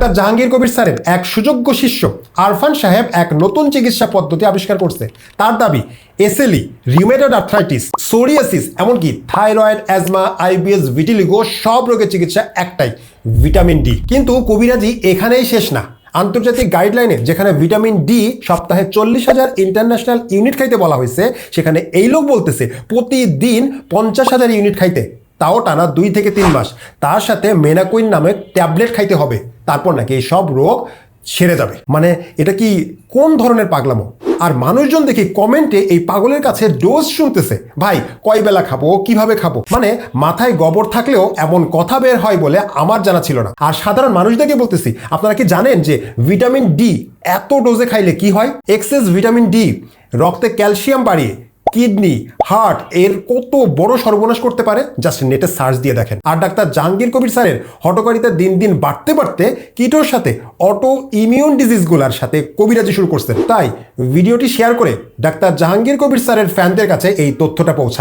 Doctor Jahangir Kabir স্যারের এক সুযোগ্য শিষ্য, আরফান সাহেব এক নতুন চিকিৎসা পদ্ধতি আবিষ্কার করছে। তার দাবি, এসএলই রিউমেটয়েড আর্থ্রাইটিস সোরিয়াসিস এমনকি থাইরয়েড অ্যাজমা আইবিএস ভিটিলিগো সব রোগের চিকিৎসা একটাই ভিটামিন ডি কিন্তু কবিরাজি এখানেই শেষ না। আন্তর্জাতিক গাইডলাইনে যেখানে ভিটামিন ডি সপ্তাহে চল্লিশ হাজার ইন্টারন্যাশনাল ইউনিট খাইতে বলা হয়েছে, সেখানে এই লোক বলতেছে, প্রতিদিন পঞ্চাশ হাজার ইউনিট খাইতে। তাও টানা দুই থেকে তিন মাস। তার সাথে মেনাকুইন নামে ট্যাবলেট খাইতে হবে। তারপর নাকি এই সব রোগ সেরে যাবে। মানে এটা কি কোন ধরনের পাগলামো? আর মানুষজন দেখি কমেন্টে এই পাগলের কাছে ডোজ শুনতেছে, ভাই, কয় বেলা খাব? কীভাবে খাব? মানে মাথায় গবর থাকলেও এমন কথা বের হয় বলে আমার জানা ছিল না। আর সাধারণ মানুষদেরকে বলতেছি, আপনারা কি জানেন যে ভিটামিন ডি এত ডোজে খাইলে কি হয়? এক্সেস ভিটামিন ডি, রক্তে ক্যালসিয়াম বাড়িয়ে কিডনি, হার্ট এর কত বড় সর্বনাশ করতে পারে? জাস্ট নেটে সার্চ দিয়ে দেখেন। আর ডাক্তার জাহাঙ্গীর কবির স্যারের হটকারিতা দিন দিন বাড়তে বাড়তে কিটোর সাথে অটো ইমিউন ডিজিজগুলোর সাথে কবিরাজি শুরু করছে। তাই ভিডিওটি শেয়ার করে ডাক্তার জাহাঙ্গীর কবির স্যারের ফ্যানদের কাছে এই তথ্যটা পৌঁছান।